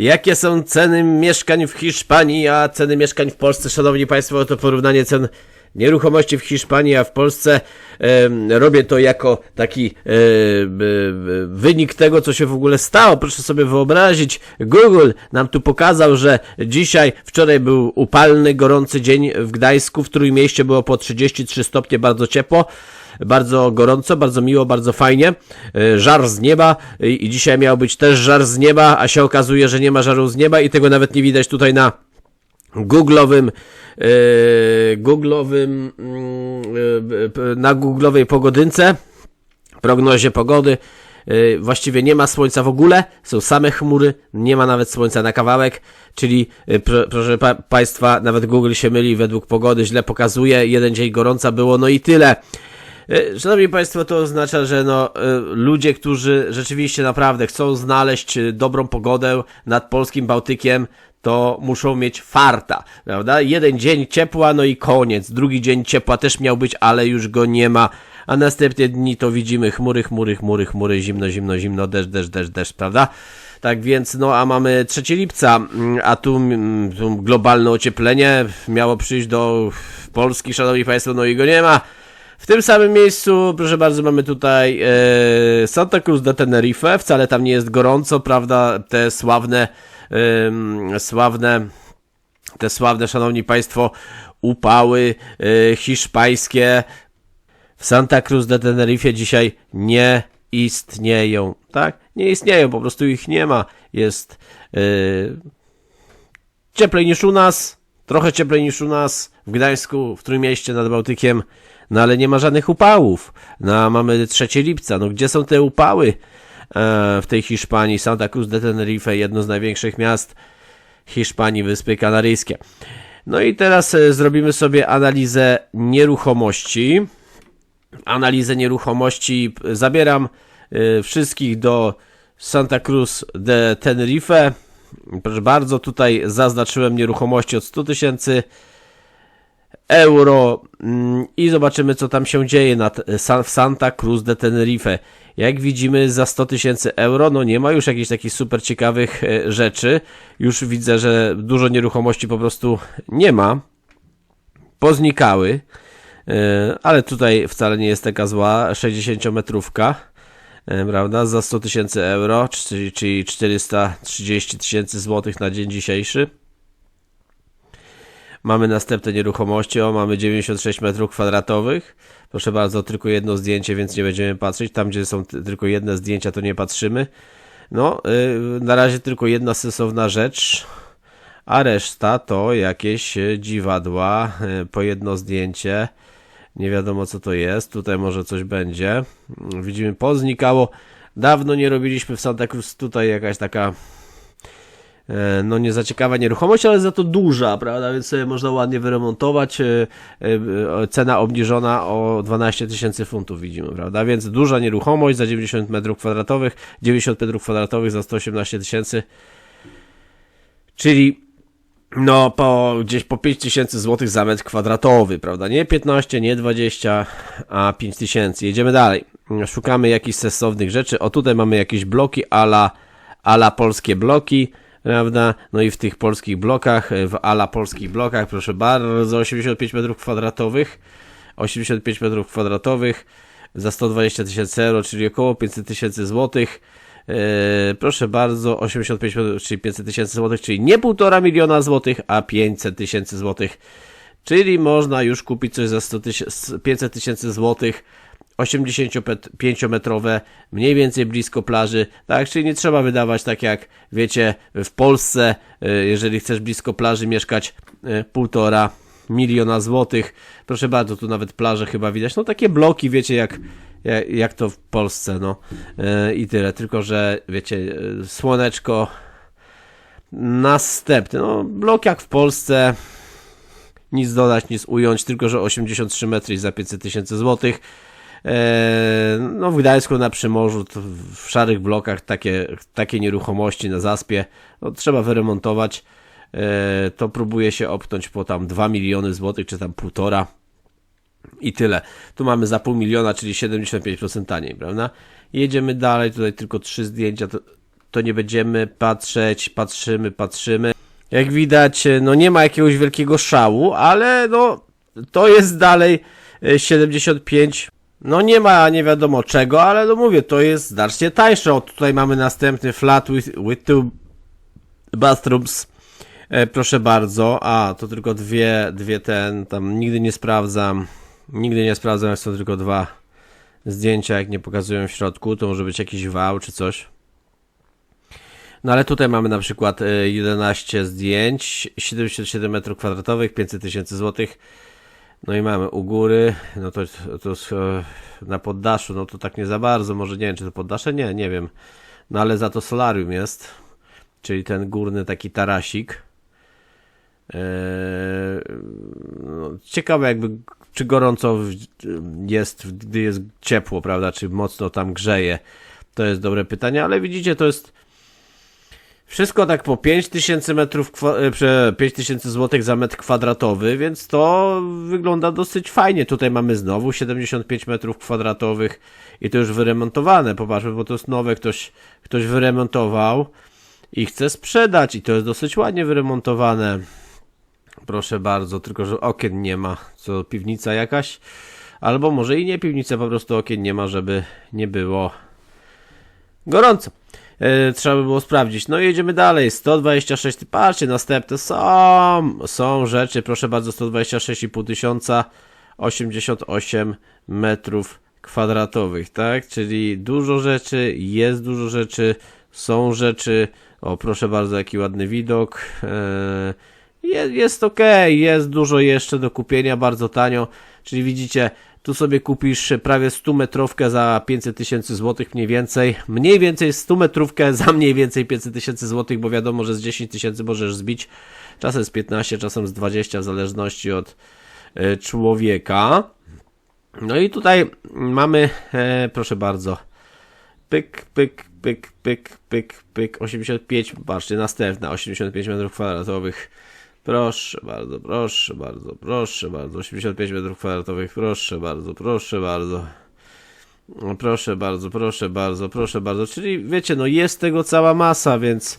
Jakie są ceny mieszkań w Hiszpanii, a ceny mieszkań w Polsce? Szanowni Państwo, to porównanie cen nieruchomości w Hiszpanii, a w Polsce robię to jako taki e, b, wynik tego, co się w ogóle stało. Proszę sobie wyobrazić, Google nam tu pokazał, że dzisiaj, wczoraj był upalny, gorący dzień w Gdańsku, w Trójmieście było po 33 stopnie, bardzo ciepło bardzo gorąco, bardzo miło, bardzo fajnie. E, Żar z nieba i i dzisiaj miał być też żar z nieba, a się okazuje, że nie ma żaru z nieba i tego nawet nie widać tutaj na googlowym e, googlowym mm, e, na googlowej pogodynce prognozie pogody. Yy, Właściwie nie ma słońca w ogóle, są same chmury, nie ma nawet słońca na kawałek, czyli yy, pro, proszę pa, Państwa, nawet Google się myli według pogody, źle pokazuje, jeden dzień gorąca było, no i tyle. Yy, Szanowni Państwo, to oznacza, że no, yy, ludzie, którzy rzeczywiście naprawdę chcą znaleźć yy, dobrą pogodę nad polskim Bałtykiem, to muszą mieć farta, prawda? Jeden dzień ciepła, no i koniec. Drugi dzień ciepła też miał być, ale już go nie ma. A następne dni to widzimy chmury, chmury, chmury, chmury, zimno, zimno, zimno, deszcz, deszcz, deszcz, deszcz, prawda? Tak więc, no a mamy 3 lipca, mm, a tu, mm, tu globalne ocieplenie miało przyjść do Polski, szanowni państwo, no i go nie ma. W tym samym miejscu, proszę bardzo, mamy tutaj e, Santa Cruz de Tenerife. Wcale tam nie jest gorąco, prawda? Te sławne, em, sławne, te sławne, szanowni państwo, upały e, hiszpańskie w Santa Cruz de Tenerife dzisiaj nie istnieją. Tak? Nie istnieją, po prostu ich nie ma. Jest e, cieplej niż u nas, trochę cieplej niż u nas w Gdańsku, w Trójmieście nad Bałtykiem, no ale nie ma żadnych upałów. No mamy 3 lipca, no gdzie są te upały e, w tej Hiszpanii? Santa Cruz de Tenerife, jedno z największych miast Hiszpanii, Wyspy Kanaryjskie. No i teraz e, zrobimy sobie analizę nieruchomości. Analizę nieruchomości zabieram e, wszystkich do Santa Cruz de Tenerife. Proszę bardzo, tutaj zaznaczyłem nieruchomości od 100 tysięcy euro mm, i zobaczymy, co tam się dzieje na t- Sa- w Santa Cruz de Tenerife. Jak widzimy, za 100 tysięcy euro, no nie ma już jakichś takich super ciekawych e, rzeczy. Już widzę, że dużo nieruchomości po prostu nie ma. Poznikały. E, Ale tutaj wcale nie jest taka zła 60-metrówka, e, prawda, za 100 tysięcy euro, czyli 430 tysięcy złotych na dzień dzisiejszy. Mamy następne nieruchomości, o mamy 96 metrów kwadratowych. Proszę bardzo, tylko jedno zdjęcie, więc nie będziemy patrzeć. Tam, gdzie są ty- tylko jedne zdjęcia, to nie patrzymy. No, yy, na razie tylko jedna sensowna rzecz, a reszta to jakieś y, dziwadła, y, po jedno zdjęcie. Nie wiadomo co to jest. Tutaj może coś będzie. Widzimy, poznikało. Dawno nie robiliśmy w Santa Cruz. Tutaj jakaś taka no nie za ciekawa nieruchomość, ale za to duża, prawda, więc sobie można ładnie wyremontować, e, e, cena obniżona o 12 tysięcy funtów widzimy, prawda, więc duża nieruchomość za 90 metrów kwadratowych, 90 metrów kwadratowych za 118 tysięcy, czyli no po gdzieś po 5 tysięcy złotych za metr kwadratowy, prawda, nie 15, nie 20, a 5 tysięcy, jedziemy dalej, szukamy jakichś sensownych rzeczy, o tutaj mamy jakieś bloki ala, ala polskie bloki, prawda? No i w tych polskich blokach, w ala polskich blokach, proszę bardzo, 85 metrów kwadratowych, 85 metrów kwadratowych za 120 tysięcy euro, czyli około 500 tysięcy złotych. Eee, proszę bardzo, 85 metrów, czyli 500 tysięcy złotych, czyli nie 1,5 miliona złotych, a 500 tysięcy złotych. Czyli można już kupić coś za 100 tysięcy, 500 tysięcy złotych 85-metrowe, mniej więcej blisko plaży, tak, czyli nie trzeba wydawać tak jak wiecie w Polsce, y, jeżeli chcesz blisko plaży mieszkać, y, półtora miliona złotych. Proszę bardzo, tu nawet plaże chyba widać. No takie bloki, wiecie, jak, jak, to w Polsce, no Y, i tyle. Tylko, że wiecie, słoneczko następny. No, blok jak w Polsce, nic dodać, nic ująć, tylko że 83 metry za 500 tysięcy złotych. Eee, No w Gdańsku na Przymorzu, w szarych blokach takie, takie nieruchomości na zaspie, no, trzeba wyremontować. Eee, To próbuje się opnąć po tam 2 miliony złotych, czy tam półtora. I tyle. Tu mamy za pół miliona, czyli 75% taniej, prawda? Jedziemy dalej, tutaj tylko trzy zdjęcia. To, to nie będziemy patrzeć, patrzymy, patrzymy. Jak widać, e, no nie ma jakiegoś wielkiego szału, ale no to jest dalej e, 75. No nie ma nie wiadomo czego, ale no mówię, to jest znacznie tańsze. O, tutaj mamy następny flat with, with two bathrooms. E, proszę bardzo. A, to tylko dwie, dwie ten, tam nigdy nie sprawdzam. Nigdy nie sprawdzam, są tylko dwa zdjęcia, jak nie pokazują w środku, to może być jakiś wał czy coś. No ale tutaj mamy na przykład e, 11 zdjęć, 77 m2, 500 tysięcy złotych. No i mamy u góry, no to, to na poddaszu, no to tak nie za bardzo, może nie wiem, czy to poddasze, nie, nie wiem. No ale za to solarium jest, czyli ten górny taki tarasik. Eee, no, ciekawe jakby, czy gorąco jest, gdy jest ciepło, prawda, czy mocno tam grzeje. To jest dobre pytanie, ale widzicie, to jest wszystko tak po 5000 metrów, kwa- e, prze- 5000 złotych za metr kwadratowy, więc to wygląda dosyć fajnie. Tutaj mamy znowu 75 metrów kwadratowych i to już wyremontowane. Popatrzmy, bo to jest nowe, ktoś, ktoś wyremontował i chce sprzedać i to jest dosyć ładnie wyremontowane. Proszę bardzo, tylko że okien nie ma. Co, piwnica jakaś? Albo może i nie piwnica, po prostu okien nie ma, żeby nie było gorąco. E, trzeba by było sprawdzić. No i jedziemy dalej. 126, patrzcie, następne są, są rzeczy, proszę bardzo, 126,5 tysiąca, 88 metrów kwadratowych, tak? Czyli dużo rzeczy, jest dużo rzeczy, są rzeczy. O, proszę bardzo, jaki ładny widok. E, jest, jest ok, jest dużo jeszcze do kupienia, bardzo tanio. Czyli widzicie, tu sobie kupisz prawie 100 metrówkę za 500 tysięcy złotych mniej więcej. Mniej więcej 100 metrówkę za mniej więcej 500 tysięcy złotych, bo wiadomo, że z 10 tysięcy możesz zbić. Czasem z 15, czasem z 20 w zależności od e, człowieka. No i tutaj mamy, e, proszę bardzo, pyk, pyk, pyk, pyk, pyk, pyk, 85, patrzcie, następna, 85 metrów kwadratowych. Proszę bardzo, proszę bardzo, proszę bardzo, 85 metrów kwadratowych, proszę bardzo, proszę bardzo. Proszę bardzo, proszę bardzo, proszę bardzo. Czyli wiecie, no jest tego cała masa, więc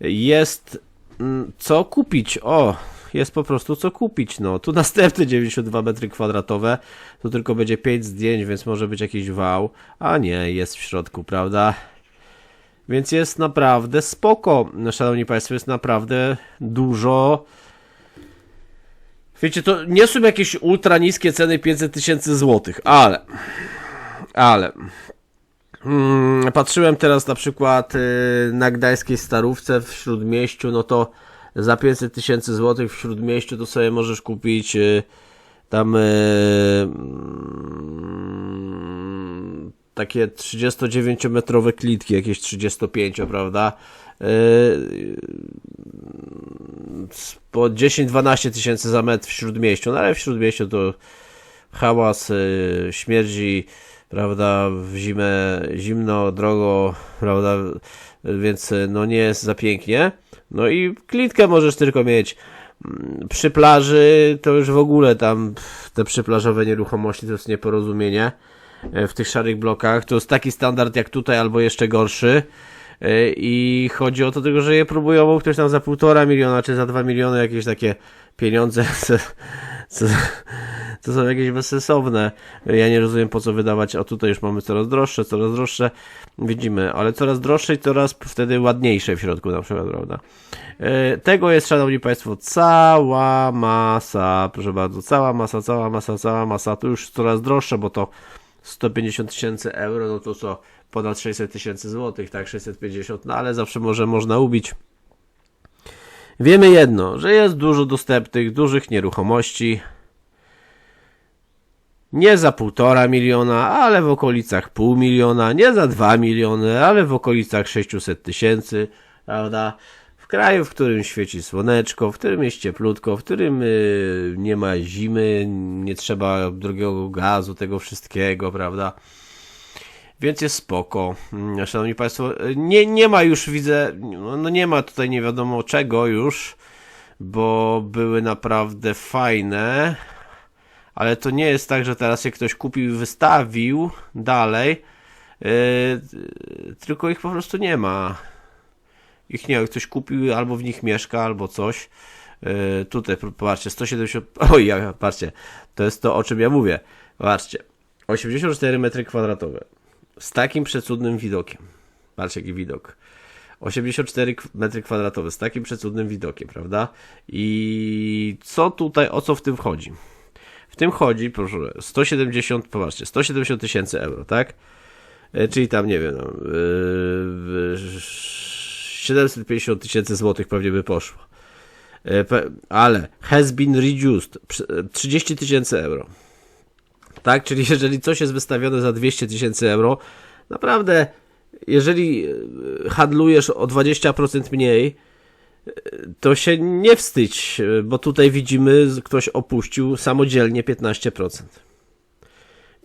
jest mm, co kupić. O, jest po prostu co kupić. No, tu następne 92 metry kwadratowe. Tu tylko będzie 5 zdjęć, więc może być jakiś wał. A nie, jest w środku, prawda? Więc jest naprawdę spoko. No, Szanowni Państwo, jest naprawdę dużo. Wiecie, to nie są jakieś ultra niskie ceny 500 tysięcy złotych, ale. Ale. Mm, patrzyłem teraz na przykład y, na gdańskiej starówce w śródmieściu, no to za 500 tysięcy złotych w śródmieściu to sobie możesz kupić y, tam y, mm, takie 39-metrowe klitki, jakieś 35, prawda? Y, po 10-12 tysięcy za metr w śródmieściu, no ale w śródmieściu to hałas, y, śmierdzi, prawda, w zimę, zimno, drogo, prawda, więc y, no nie jest za pięknie. No i klitkę możesz tylko mieć. Przy plaży to już w ogóle tam te przyplażowe nieruchomości to jest nieporozumienie w tych szarych blokach. To jest taki standard jak tutaj albo jeszcze gorszy. Y, I chodzi o to tylko, że je próbują ktoś tam za półtora miliona czy za dwa miliony jakieś takie pieniądze, co, co, są jakieś bezsensowne. Ja nie rozumiem po co wydawać, o tutaj już mamy coraz droższe, coraz droższe, widzimy, ale coraz droższe i coraz wtedy ładniejsze w środku na przykład, prawda? E, Tego jest, szanowni państwo, cała masa, proszę bardzo, cała masa, cała masa, cała masa, to już coraz droższe, bo to 150 tysięcy euro, no to co, ponad 600 tysięcy złotych, tak, 650, no ale zawsze może można ubić. Wiemy jedno, że jest dużo dostępnych, dużych nieruchomości. Nie za półtora miliona, ale w okolicach pół miliona, nie za dwa miliony, ale w okolicach 600 tysięcy, prawda? Kraju, w którym świeci słoneczko, w którym jest cieplutko, w którym y, nie ma zimy, nie trzeba drogiego gazu, tego wszystkiego, prawda? Więc jest spoko. Mm, Szanowni Państwo, nie, nie ma już, widzę, no nie ma tutaj nie wiadomo czego już, bo były naprawdę fajne, ale to nie jest tak, że teraz się ktoś kupił i wystawił dalej, yy, tylko ich po prostu nie ma. Ich nie, ktoś kupił, albo w nich mieszka, albo coś. Yy, tutaj, popatrzcie, 170, oj, ja, patrzcie, to jest to, o czym ja mówię. Patrzcie, 84 metry kwadratowe, z takim przecudnym widokiem. Patrzcie, jaki widok. 84 k- metry kwadratowe, z takim przecudnym widokiem, prawda? I co tutaj, o co w tym chodzi? W tym chodzi, proszę, 170, popatrzcie, 170 tysięcy euro, tak? E, Czyli tam, nie wiem, no, yy, 750 tysięcy złotych pewnie by poszło. E, Ale has been reduced przy- e, 30 tysięcy euro. Tak, czyli jeżeli coś jest wystawione za 200 tysięcy euro, naprawdę, jeżeli e, handlujesz o 20% mniej, to się nie wstydź, bo tutaj widzimy, ktoś opuścił samodzielnie 15%.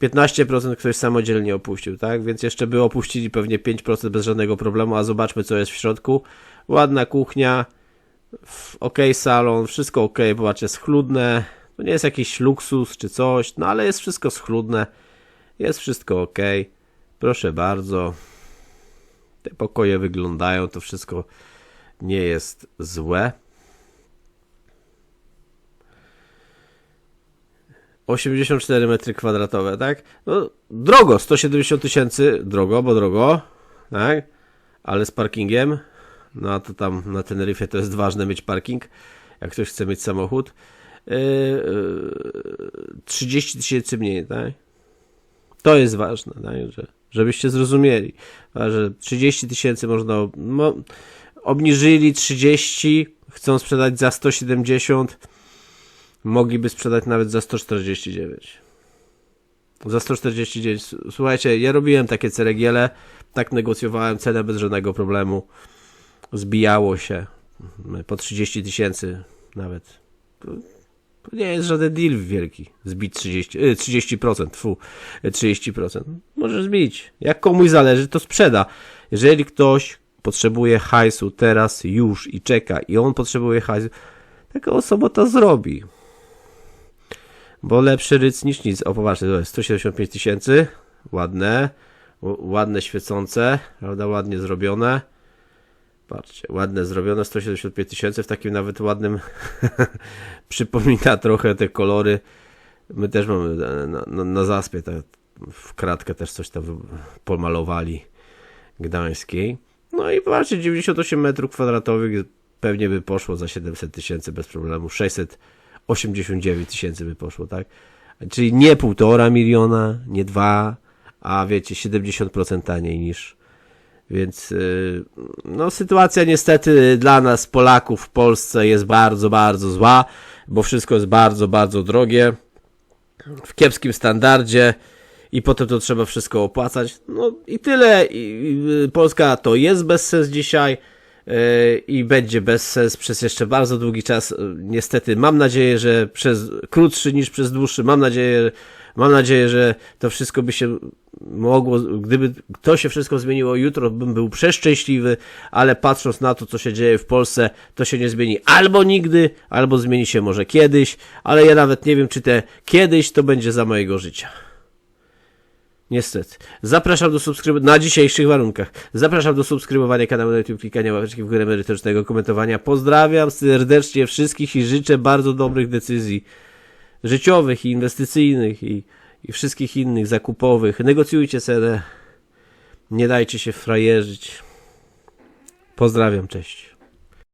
15% ktoś samodzielnie opuścił, tak? Więc jeszcze by opuścili pewnie 5% bez żadnego problemu, a zobaczmy co jest w środku. Ładna kuchnia, ok salon, wszystko ok, zobaczcie, schludne. To nie jest jakiś luksus czy coś, no ale jest wszystko schludne. Jest wszystko ok. Proszę bardzo. Te pokoje wyglądają, to wszystko nie jest złe. 84 metry kwadratowe, tak? No, drogo, 170 tysięcy, drogo, bo drogo, tak? Ale z parkingiem, no a to tam na Teneryfie to jest ważne mieć parking, jak ktoś chce mieć samochód. Yy, yy, 30 tysięcy mniej, tak? To jest ważne, tak? Że, żebyście zrozumieli, że 30 tysięcy można, no, obniżyli 30, chcą sprzedać za 170, mogliby sprzedać nawet za 149. Za 149. S- Słuchajcie, ja robiłem takie ceregiele, tak negocjowałem cenę bez żadnego problemu. Zbijało się po 30 tysięcy nawet. To, nie jest żaden deal wielki. Zbić 30, y, 30%, fu, y, 30%. Możesz zbić. Jak komuś zależy, to sprzeda. Jeżeli ktoś potrzebuje hajsu teraz, już i czeka i on potrzebuje hajsu, taka osoba to zrobi. Bo lepszy ryc niż nic. O, popatrzcie, to jest 175 tysięcy. Ładne. Ładne, świecące. Prawda? Ładnie zrobione. Patrzcie, ładne zrobione. 175 tysięcy w takim nawet ładnym. Przypomina trochę te kolory. My też mamy e, na, na, na zaspie te, w kratkę też coś tam pomalowali gdańskiej. No i patrzcie, 98 metrów kwadratowych pewnie by poszło za 700 tysięcy bez problemu. 689 tysięcy by poszło, tak? Czyli nie półtora miliona, nie dwa, a wiecie, 70% taniej niż. Więc yy, no, sytuacja niestety dla nas, Polaków w Polsce jest bardzo, bardzo zła, bo wszystko jest bardzo, bardzo drogie, w kiepskim standardzie i potem to trzeba wszystko opłacać. No i tyle. I, i, Polska to jest bezsens dzisiaj i będzie bezsens przez jeszcze bardzo długi czas. Yy, Niestety mam nadzieję, że przez krótszy niż przez dłuższy. Mam nadzieję, mam nadzieję, że to wszystko by się mogło, gdyby to się wszystko zmieniło jutro, bym był przeszczęśliwy, ale patrząc na to, co się dzieje w Polsce, to się nie zmieni albo nigdy, albo zmieni się może kiedyś, ale ja nawet nie wiem, czy te kiedyś to będzie za mojego życia. Niestety. Zapraszam do subskrybowania, na dzisiejszych warunkach. Zapraszam do subskrybowania kanału na YouTube, klikania łapeczki w górę merytorycznego komentowania. Pozdrawiam serdecznie wszystkich i życzę bardzo dobrych decyzji życiowych i inwestycyjnych i, i wszystkich innych zakupowych. Negocjujcie cenę. Nie dajcie się frajerzyć. Pozdrawiam, cześć.